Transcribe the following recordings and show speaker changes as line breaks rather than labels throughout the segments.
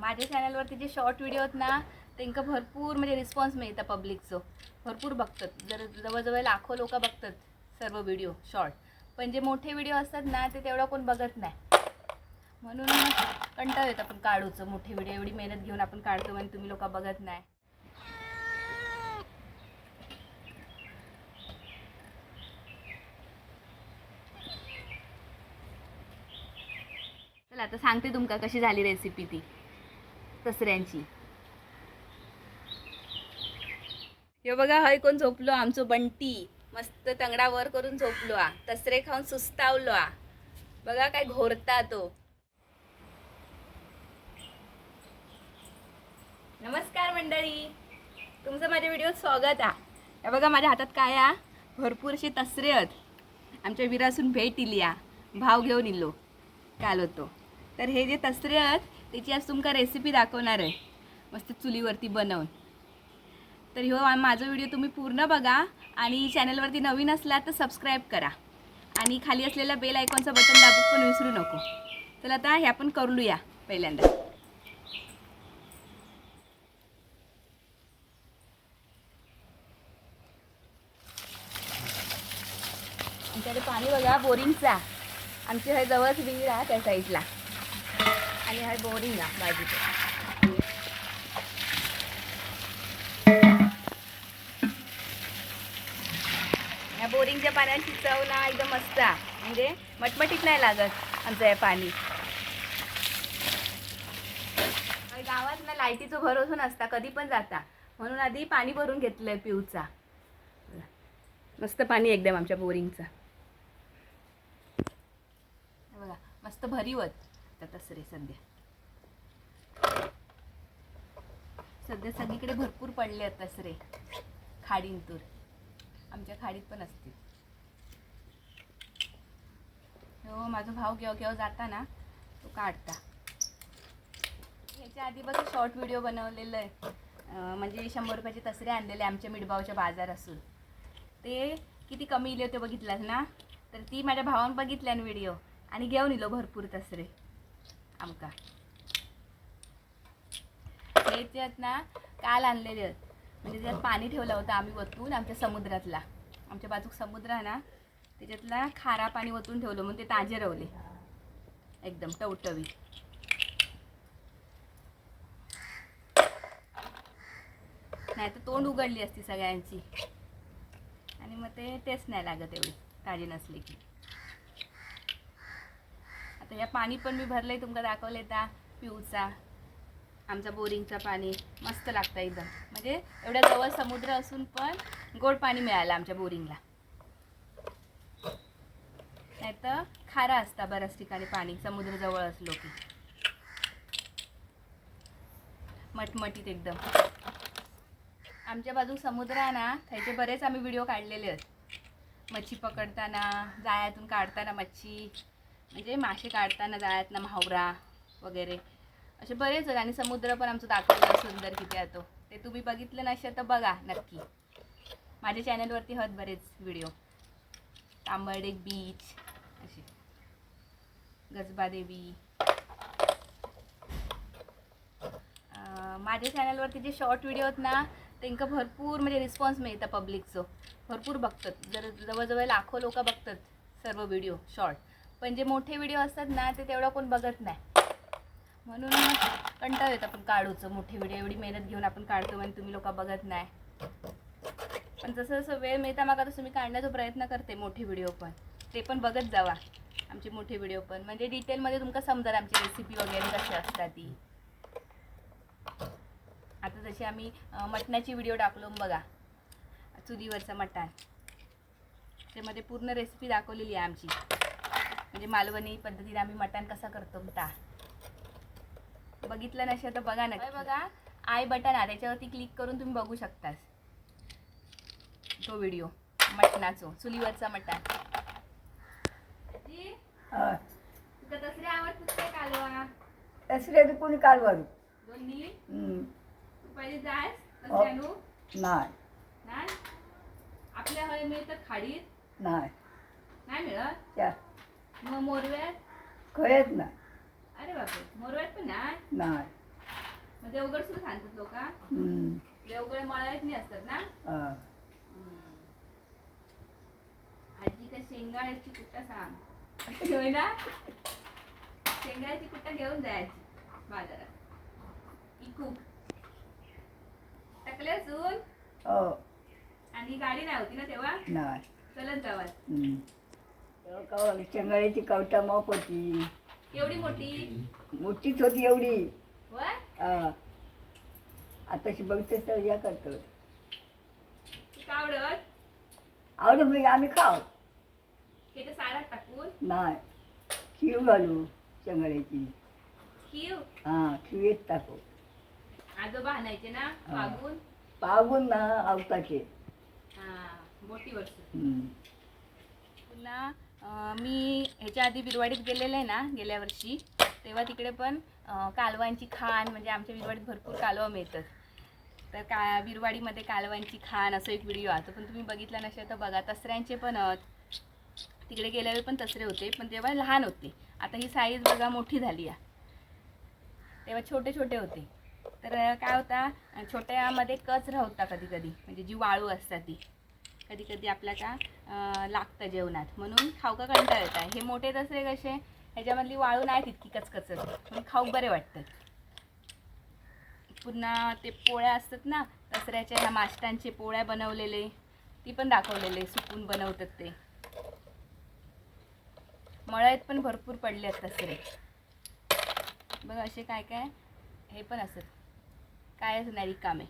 माझ्या चॅनलवरती जे शॉर्ट व्हिडिओ आहेत ना त्यांना भरपूर म्हणजे रिस्पॉन्स मिळतं पब्लिकचं भरपूर बघतात. जर जवळजवळ लाखो लोक बघतात सर्व व्हिडिओ शॉर्ट पण जे मोठे व्हिडिओ असतात ना ते तेवढं कोण बघत नाही. म्हणून कंटाळ येतं आपण काढूचं. मोठे व्हिडिओ एवढी मेहनत घेऊन आपण काढतो आणि तुम्ही लोक बघत नाही. चला आता सांगते तुमका कशी झाली रेसिपी ती. तसऱ्यांची हे बघा हय कोण झोपलो? आमचो बंटी. मस्त तंगडा वर करून झोपलो आ. तसरे खाऊन सुस्तावलो आ. बघा काय घोरता तो. नमस्कार मंडळी. तुमचं माझ्या व्हिडिओत स्वागत आहे हे बघा माझ्या हातात काय आ? भरपूर असे तसरे आहेत. आमच्या विरासून भेट इली आ. भाव घेऊन इलो. काल होतो. तर हे जे तसरे आहेत त्याची आज तुमका रेसिपी दाखवणार आहे. मस्त चुलीवरती बनवून. तर ह्यो माझा व्हिडिओ तुम्ही पूर्ण बघा आणि चॅनलवरती नवीन असला तर सबस्क्राईब करा. आणि खाली असलेल्या बेल आयकॉनचं बटन दाबून पण विसरू नको. तर आता हे आपण करूया पहिल्यांदा. आमच्याकडे पाणी बघा बोरिंगचा. आमची जवळच विहीर आहे त्या साईडला आणि हाय बोरिंग आहे बाजूचं या बोरिंगच्या पाण्याची चव ना एकदम मस्त म्हणजे मटमटीत नाही लागत आमचं हे पाणी. गावात ना लाईटीचं भरोसा नसता कधी पण जाता. म्हणून आधी पाणी भरून घेतलंय पिऊचा. मस्त पाणी एकदम आमच्या बोरिंगचं बघा मस्त भरीवत आता तसरे सध्या. सध्या सगळीकडे भरपूर पडले आहेत तसरे खाडींतूर आमच्या खाडीत पण असतील. हो माझा भाव घेऊ घेऊ जाता ना तो काढता. ह्याच्या आधी बघा शॉर्ट व्हिडिओ बनवलेलं आहे. म्हणजे शंभर रुपयाचे तसरे आणलेले आमच्या मिडबावच्या बाजार असून. ते किती कमी इले होते बघितलास ना? तर ती माझ्या भावानं बघितल्यान व्हिडिओ आणि घेऊन इलो भरपूर तसरे. आमका. त्याच्यात ना काल आणलेले आहेत. म्हणजे त्यात पाणी ठेवलं होतं आम्ही वतून आमच्या समुद्रातला. आमच्या बाजूक समुद्र आहे ना त्याच्यातला खारा पाणी वतून ठेवलं म्हणून ते ताजे रवले. एकदम टवटवी. नाही तर तोंड उघडली असती सगळ्यांची. आणि मग ते टेस्ट नाही लागत एवढी ताजी नसली की. आता या पाणी पण मी भरलंय तुमका दाखवले त्या पिऊचा. आमचा बोरिंगचा पाणी मस्त लागतं एकदम. म्हणजे एवढ्या जवळ समुद्र असून पण गोड पाणी मिळालं आमच्या बोरिंगला. नाही तर खारा असता बऱ्याच ठिकाणी पाणी समुद्र जवळ असलो की. मटमटीत एकदम. आमच्या बाजू समुद्र आहे ना त्याचे बरेच आम्ही व्हिडिओ काढलेले आहेत. मच्छी पकडताना जाळ्यातून काढताना मच्छी म्हणजे मासे काढताना जाळ्यातनं म्हावरा वगैरे. असे बरेच आहेत आणि समुद्र पण आमचं दाखवलं सुंदर किती येतो ते. तुम्ही बघितलं नसेल तर बघा नक्की. माझ्या चॅनलवरती हत बरेच व्हिडिओ. तांबडे बीच असे. गजबादेवी माझ्या चॅनलवरती जे शॉर्ट व्हिडिओ आहेत ना त्यांना भरपूर म्हणजे रिस्पॉन्स मिळतं पब्लिकचं भरपूर बघतात. जर जवळजवळ लाखो लोक बघतात सर्व व्हिडिओ शॉर्ट पण जे मोठे व्हिडिओ असतात ना ते तेवढं कोण बघत नाही. म्हणून कंटाळ येतं आपण काढूचं. मोठे व्हिडिओ एवढी मेहनत घेऊन आपण काढतो आणि तुम्ही लोक बघत नाही. पण जसं जसं वेळ मिळता मागा तसं मी काढण्याचा प्रयत्न करते मोठे व्हिडिओ पण. ते पण बघत जावा आमचे मोठे व्हिडिओ पण. म्हणजे डिटेलमध्ये तुमका समजा आमची रेसिपी वगैरे कशी असतात ती. आता जशी आम्ही मटणाची व्हिडिओ टाकलो बघा. चुलीवरचं मटण. त्यामध्ये पूर्ण रेसिपी दाखवलेली आहे आमची. म्हणजे मालवणी पद्धतीने आम्ही मटण कसा करतो ता बघितलं नसेल तर बघा नक्की. बघा. आय बटन आहे त्याच्यावरती क्लिक करून तुम्ही बघू शकता तो व्हिडिओ मटणाचो चुलीवरचा मटण. दसरे आवडतात काय कालवा?
कोणी कालवारू
दोन्ही?
हं,
तू पहिले जायस
हो. नाही.
नाही? आपल्या हय मिळतं खाडीत?
नाही.
नाही मिळत? मग मोरव्यात?
खरेच नाही.
अरे बापरे मोरव्यात पण नाही? मग देवगड सुद्धा सांगतात लोक
हम्म.
देवगड मळ्यात नाही असतात ना?
हा.
आजी का शेंगाळ्याची कुट्टा सांग? होय ना? शेंगाळ्याची कुट्टा घेऊन जायची बाजारात? इकू. टाकले असून
हो.
आणि गाडी नाही होती ना तेव्हा? चलत जावा
हम्म. कवा शेंगाळ्याची कवटा माप होती.
एवढी मोठी?
मोठीच होती एवढी.
वय
हा. आताशी बघते तर या करतो.
ती का आवडत?
आवडत म्हणजे आम्ही खाऊ.
हे तर सारात टाकून?
नाही. खीव घालू शेंगाळ्याची
खीव
हा खिवेत टाकू.
आजोबा आणायचे ना
हा.
मागून
पागून ना आवताचे.
हा मोठी वस्तू
हम्म.
पुन्हा मी ह्याच्या आधी बिरवाडीत गेलेले आहे ना गेल्या वर्षी. तेव्हा तिकडे पण कालवांची खाण म्हणजे आमच्या बिरवाडीत भरपूर कालवा मिळतात. तर का बिरवाडीमध्ये कालवांची खाण असं एक व्हिडिओ आता पण तुम्ही बघितला नसेल तर बघा. तसऱ्यांचे पण तिकडे गेल्यावर पण तसरे होते पण तेव्हा लहान होते. आता ही साईज बघा मोठी झाली आहे. तेव्हा छोटे छोटे होते. तर काय होता छोट्यामध्ये कचरा होता कधी कधी. म्हणजे जी वाळू असतात ती. कधी कधी आपल्या का लागतं जेवणात. म्हणून खाऊ का येत आहे हे मोठे दसरे कसे ह्याच्यामधली वाळू नाही तितकी कचकचत. म्हणून खाऊ बरे वाटतात. पुन्हा ते पोळ्या असतात ना दसऱ्याच्या ह्या माष्टांचे पोळ्या बनवलेले ती पण दाखवलेले सुकून बनवतात ते. मळ्यात पण भरपूर पडले आहेत दसरे. बघ असे काय काय हे पण असत काय असणार रिकामे.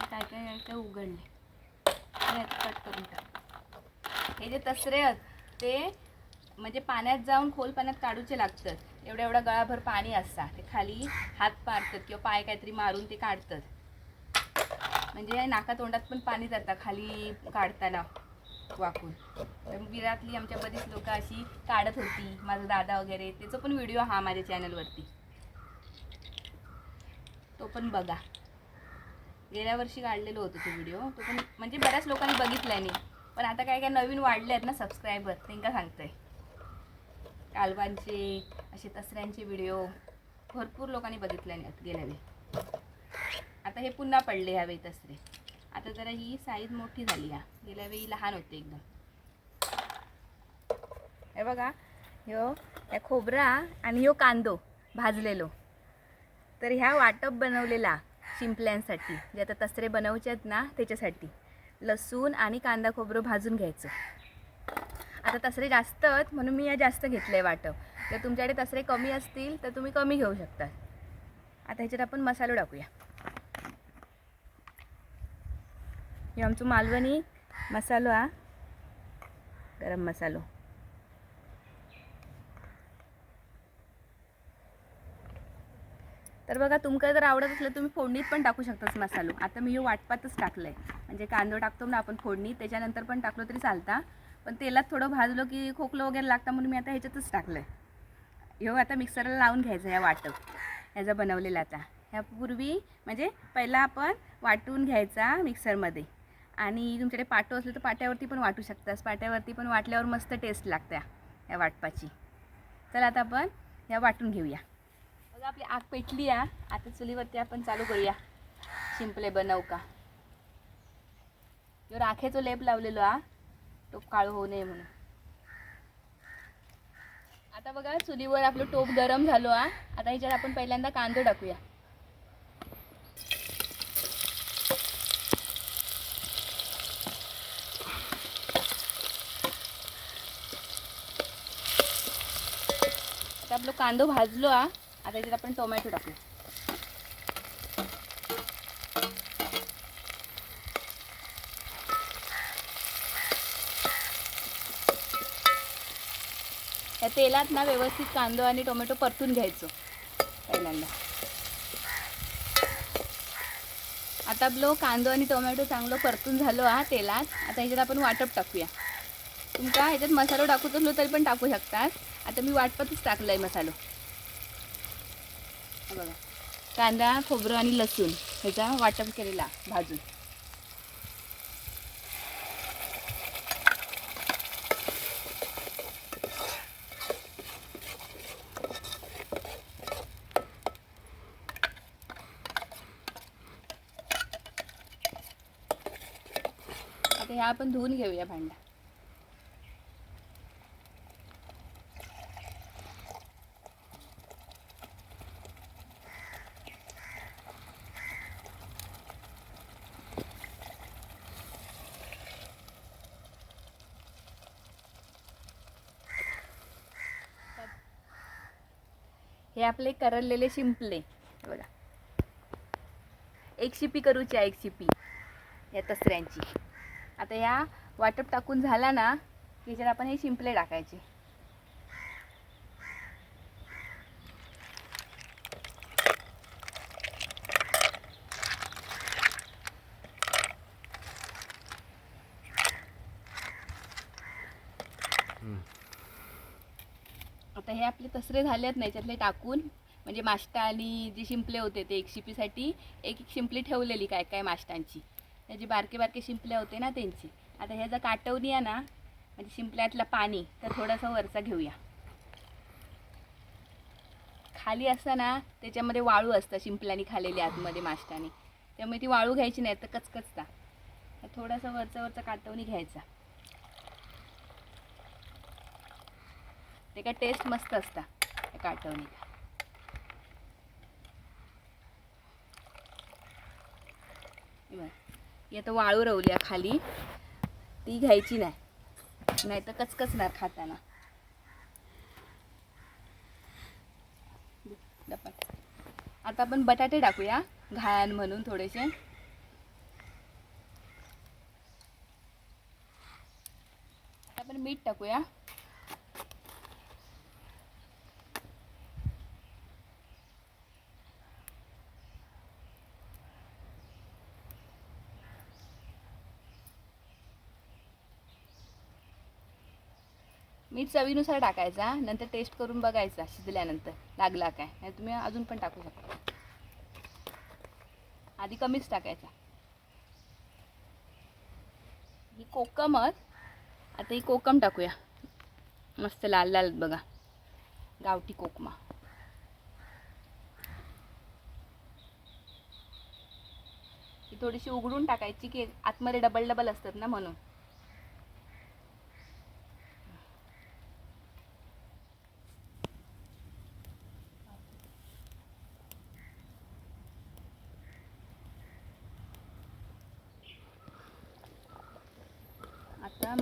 काय काय काय उघडले. हे कट करून टाक. हे जे तसरे आहेत ते म्हणजे पाण्यात जाऊन खोल पाण्यात काढूचे लागतात. एवढ्या एवढा गळाभर पाणी असतात. ते खाली हात मारतात किंवा पाय काहीतरी मारून ते काढतात. म्हणजे नाका तोंडात पण पाणी जातं खाली काढताना वाकून. तर विरातली आमच्या बरीच लोक अशी काढत होती माझा दादा वगैरे. त्याचा पण व्हिडिओ हा माझ्या चॅनलवरती तो पण बघा. गेल्या वर्षी काढलेलो होतो तो व्हिडिओ तो पण म्हणजे बऱ्याच लोकांनी बघितलाय नाही पण आता काय काय नवीन वाढले आहेत ना सबस्क्रायबर त्यांना सांगतोय. कालवांचे असे तसऱ्यांचे व्हिडिओ भरपूर लोकांनी बघितले नाही गेल्या वेळी आता हे पुन्हा पडले ह्यावेळी तसरे. आता जरा ही साईज मोठी झाली आहे गेल्या वेळी लहान होते एकदम. हे बघा ह्यो ह्या खोबरा आणि ह्यो कांदो भाजलेलो. तर ह्या वाटप बनवलेला. शिंपल्यांसाठी जे आता तसरे बनवचे आहेत ना त्याच्यासाठी. लसूण आणि कांदा खोबरं भाजून घ्यायचं. आता तसरे जास्त आहेत म्हणून मी या जास्त घेतलं आहे वाटप. तर तुमच्याकडे तसरे कमी असतील तर तुम्ही कमी घेऊ शकता. आता ह्याच्यात आपण मसालो टाकूया. हे आमचं मालवणी मसालो हा. गरम मसालो. तर बघा तुमका जर आवडत असलं तुम्ही फोडणीत पण टाकू शकताच मसालो. आता मी हे वाटपातच टाकलं आहे म्हणजे कांदो टाकतो ना आपण फोडणीत त्याच्यानंतर पण टाकलो तरी चालता. पण तेलात थोडं भाजलो की खोकलं वगैरे लागतं म्हणून मी आता ह्याच्यातच टाकलं आहे ह्यो आता मिक्सरला लावून घ्यायचं ह्या वाटप. ह्याचा बनवलेला आता. ह्यापूर्वी म्हणजे पहिला आपण वाटून घ्यायचा मिक्सरमध्ये. आणि तुमच्याकडे पाटो असलं तर पाट्यावरती पण वाटू शकतास. पाट्यावरती पण वाटल्यावर मस्त टेस्ट लागते या वाटपाची. चला आता आपण ह्या वाटून घेऊया. बघा आपली आग पेटली आहे आता चुलीवरती आपण चालू करूया. शिंपले बनव का? जो राखेचो लेप लावलेलो हा. तो काळू होऊ नये म्हणून. आता बघा चुलीवर आपलं टोप गरम झालो हा. आता ह्याच्यात आपण पहिल्यांदा कांदो टाकूया. आता आपलं कांदो भाजलो हा. आता याच्यात आपण टोमॅटो टाकूया या तेलात ना व्यवस्थित कांदो आणि टोमॅटो परतून घ्यायचो पहिल्यांदा. आता आपलं कांदो आणि टोमॅटो चांगलं परतून झालो हा तेलात. आता ह्याच्यात आपण वाटप टाकूया. तुमका ह्याच्यात मसालो टाकूच असलो तरी पण टाकू शकतात आता मी वाटपातच टाकलं आहे मसालो. कांदा खोबरं आणि लसूण ह्याचा वाटप केलेला भाजून. आता ह्या आपण धुवून घेऊया भांडा. हे आपले करडलेले शिंपले. बघा. एक शिपी करूची आहे एक शिपी. या तसऱ्यांची. आता ह्या वाटप टाकून झाला ना की जर आपण हे शिंपले टाकायचे. आता हे आपले तसरे झाले आहेत याच्यातले टाकून. म्हणजे माष्टा आणि जे शिंपले होते ते एक शिपीसाठी एक एक शिंपली ठेवलेली काय काय माष्टांची त्याचे बारके बारके शिंपले होते ना त्यांची. आता ह्याचा काटवणी आहे ना म्हणजे शिंपल्यातलं पाणी तर थोडंसं वरचा घेऊया. खाली असतं ना त्याच्यामध्ये वाळू असतं शिंपल्याने खालेली आतमध्ये माष्टाने त्यामुळे ती वाळू घ्यायची नाही तर कचकचता. थोडासा वरचा वरचा काटवणी घ्यायचा. ते काय टेस्ट मस्त असता त्या काटवणीला. ही आता वाळू रवली आहे खाली. ती घ्यायची नाही. नाही तर कचकचणार खाताना आता आपण बटाटे टाकूया घाण म्हणून थोडेसे. आता आपण मीठ टाकूया. मीठ चवीनुसार टाकायचा नंतर टेस्ट करून बघायचा शिजल्यानंतर लागला काय. तुम्ही अजून पण टाकू शकता. आधी कमीच टाकायचा. ही कोकमच आता ही कोकम टाकूया. मस्त लाल लाल बघा. गावठी कोकमा. ही थोडीशी उघडून टाकायची की आतमध्ये डबल डबल असतात ना म्हणून आता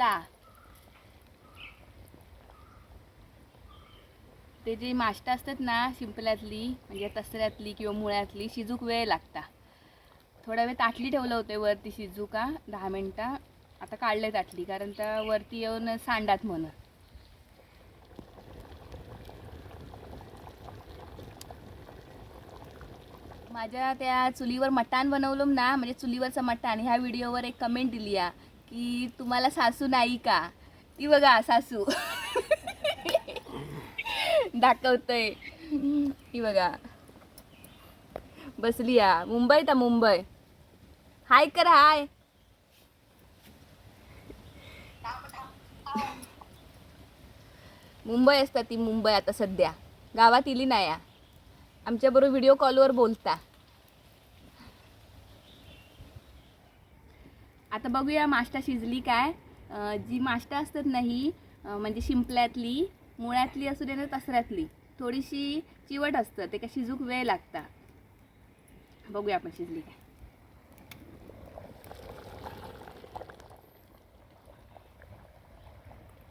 मस्त ते जी माष्टा असतात ना शिंपल्यातली म्हणजे तसऱ्यातली किंवा मुळ्यातली शिजूक वेळ लागता. थोडा वेळ ताटली ठेवलं होते वरती शिजू का दहा मिनटं. आता काढले ताटली कारण त्या वरती येऊन सांडात म्हणून. माझ्या त्या चुलीवर मटाण बनवलं ना म्हणजे चुलीवरचं मटाण ह्या व्हिडिओवर एक कमेंट दिली आहे की तुम्हाला सासू नाही का? ती बघा सासू. दाखवतोय. ती बघा. बसली या. मुंबईत मुंबई. हाय कर हाय. मुंबई असतात ती मुंबई आता सध्या. गावात इली नाही आमच्याबरोबर व्हिडिओ कॉलवर बोलता. आता बघूया माष्टा शिजली काय. जी माष्टा असतात नाही म्हणजे शिंपल्यातली मुळ्यातली असू दे ना तसऱ्यातली थोडीशी चिवट असतं ते का शिजूक वेळ लागता. बघूया आपण शिजली काय.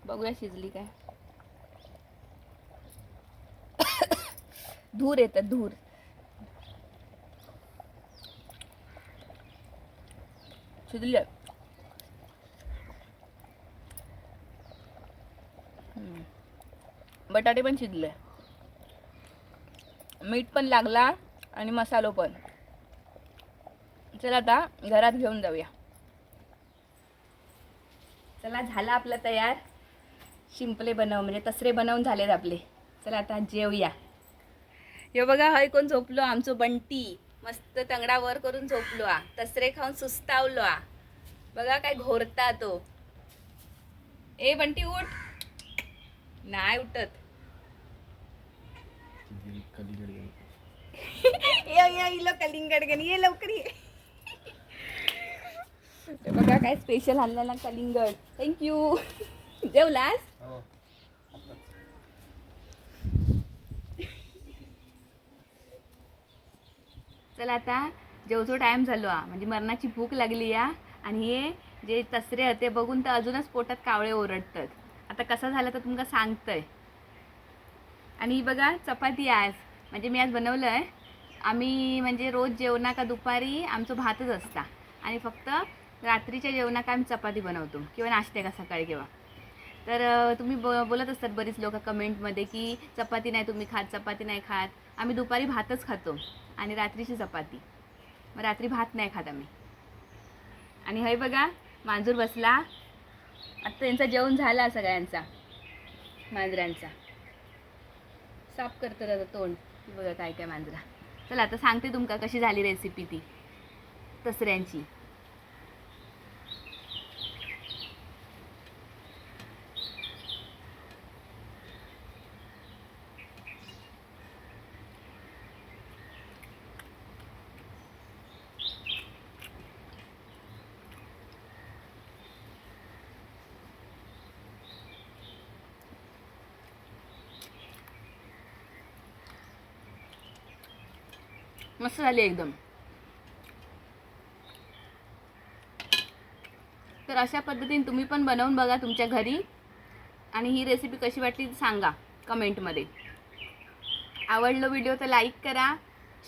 बघूया शिजली काय. धूर येतात धूर. शिजली आहे. Hmm. बटाटे पण शिजले. मीठ पण लागला आणि मसालो पण. चला आता घरात घेऊन जाऊया. चला झाला आपला तयार. शिंपले बनव म्हणजे तसरे बनवून झालेत आपले. चला आता जेवूया. हे बघा हय कोण झोपलो? आमचं बंटी. मस्त तंगडा वर करून झोपलो आ तसरे खाऊन सुस्तावलो आ बघा काय घोरता तो. ए बंटी उठ. नाही उठत. ये या इलो कलिंगड गणी ये लवकर ये. बघा काय स्पेशल आणलेला कलिंगड. थँक्यू जेवलास?
हो.
चला आता जेवतो टाईम झालो हा. म्हणजे मरणाची भूक लागली या. आणि हे जे तसरे होते बघून तर अजूनच पोटात कावळे ओरडतात. आता कसं झालं तर तुमका सांगतंय. आणि ही बघा चपाती आज. म्हणजे मी आज बनवलं आहे आम्ही म्हणजे रोज जेवणा का दुपारी आमचं भातच असता. आणि फक्त रात्रीच्या जेवणाका आम्ही चपाती बनवतो. किंवा नाश्ते का सकाळी किंवा. तर तुम्ही ब बोलत असतात बरीच लोक कमेंटमध्ये की चपाती नाही तुम्ही खात चपाती नाही खात. आम्ही दुपारी भातच खातो आणि रात्रीची चपाती. मग रात्री भात नाही खात आम्ही. आणि हय बघा मांजूर बसला. आता त्यांचा जेवण झाला सगळ्यांचा मांजरांचा. साफ करतं आता तोंड. बघा काय काय मांजरा. चला आता सांगते तुमका कशी झाली रेसिपी ती. तसऱ्यांची. मस्त झाली एकदम. तर अशा पद्धतीने तुम्ही पण बनवून बघा तुमच्या घरी. आणि ही रेसिपी कशी वाटली ती सांगा कमेंटमध्ये आवडलं व्हिडिओ तर लाईक करा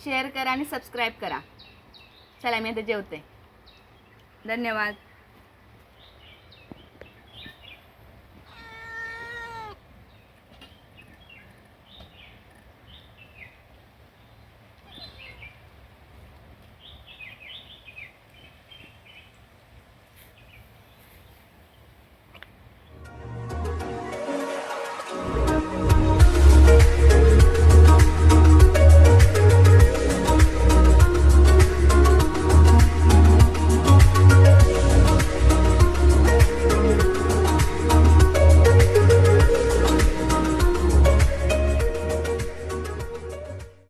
शेअर करा आणि सबस्क्राईब करा. चला मी आता जेवते. धन्यवाद.